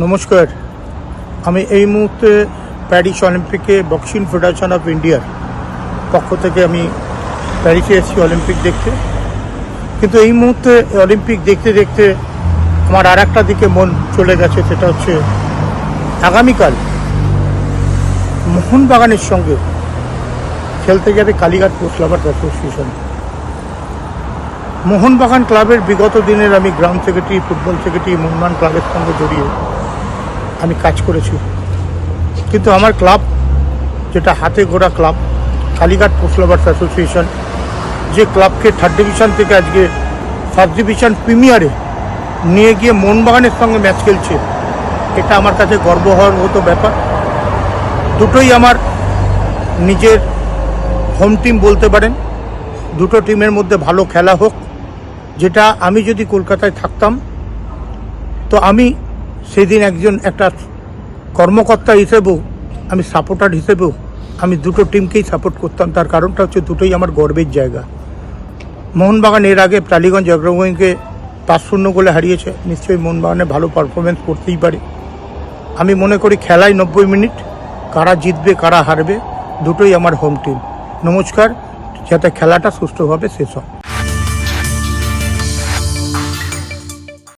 নমস্কার। আমি এই মুহূর্তে প্যারিস অলিম্পিকে বক্সিং ফেডারেশন অফ ইন্ডিয়ার পক্ষ থেকে আমি প্যারিসে এসেছি অলিম্পিক দেখতে। কিন্তু এই মুহূর্তে অলিম্পিক দেখতে দেখতে আমার আর একটা দিকে মন চলে গেছে, সেটা হচ্ছে আগামীকাল মোহনবাগানের সঙ্গে খেলতে যাবে Kalighat post lover association. Mohun Bagan ক্লাবের বিগত দিনের আমি ground secretary, football secretary Mohun Bagan ক্লাবের সঙ্গে জড়িয়ে আমি কাজ করেছি। কিন্তু আমার ক্লাব, যেটা হাতে গোড়া club, Kalighat post lovers association যে ক্লাবকে থার্ড ডিভিশন থেকে আজকে ফার্স্ট ডিভিশন প্রিমিয়ারে নিয়ে গিয়ে মোহনবাগানের সঙ্গে ম্যাচ খেলছে, এটা আমার কাছে গর্ব হওয়ার মতো ব্যাপার। দুটোই আমার নিজের হোম টিম বলতে পারেন, দুটো টিমের মধ্যে ভালো খেলা হোক, যেটা আমি যদি কলকাতায় থাকতাম, তো আমি সেদিন একজন একটা কর্মকর্তা হিসেবেও, আমি সাপোর্টার হিসেবেও আমি দুটো টিমকেই সাপোর্ট করতাম। তার কারণটা হচ্ছে দুটোই আমার গর্বের জায়গা। মোহনবাগান এর আগে টালিগঞ্জ অগ্রগণীকে পাঁচ শূন্য গোলে হারিয়েছে। নিশ্চয়ই মোহনবাগানে ভালো পারফরমেন্স করতেই পারে। আমি মনে করি খেলায় নব্বই মিনিট, কারা জিতবে, কারা হারবে, দুটোই আমার হোম টিম নমস্কার, যাতে খেলাটা সুষ্ঠুভাবে শেষ হয়।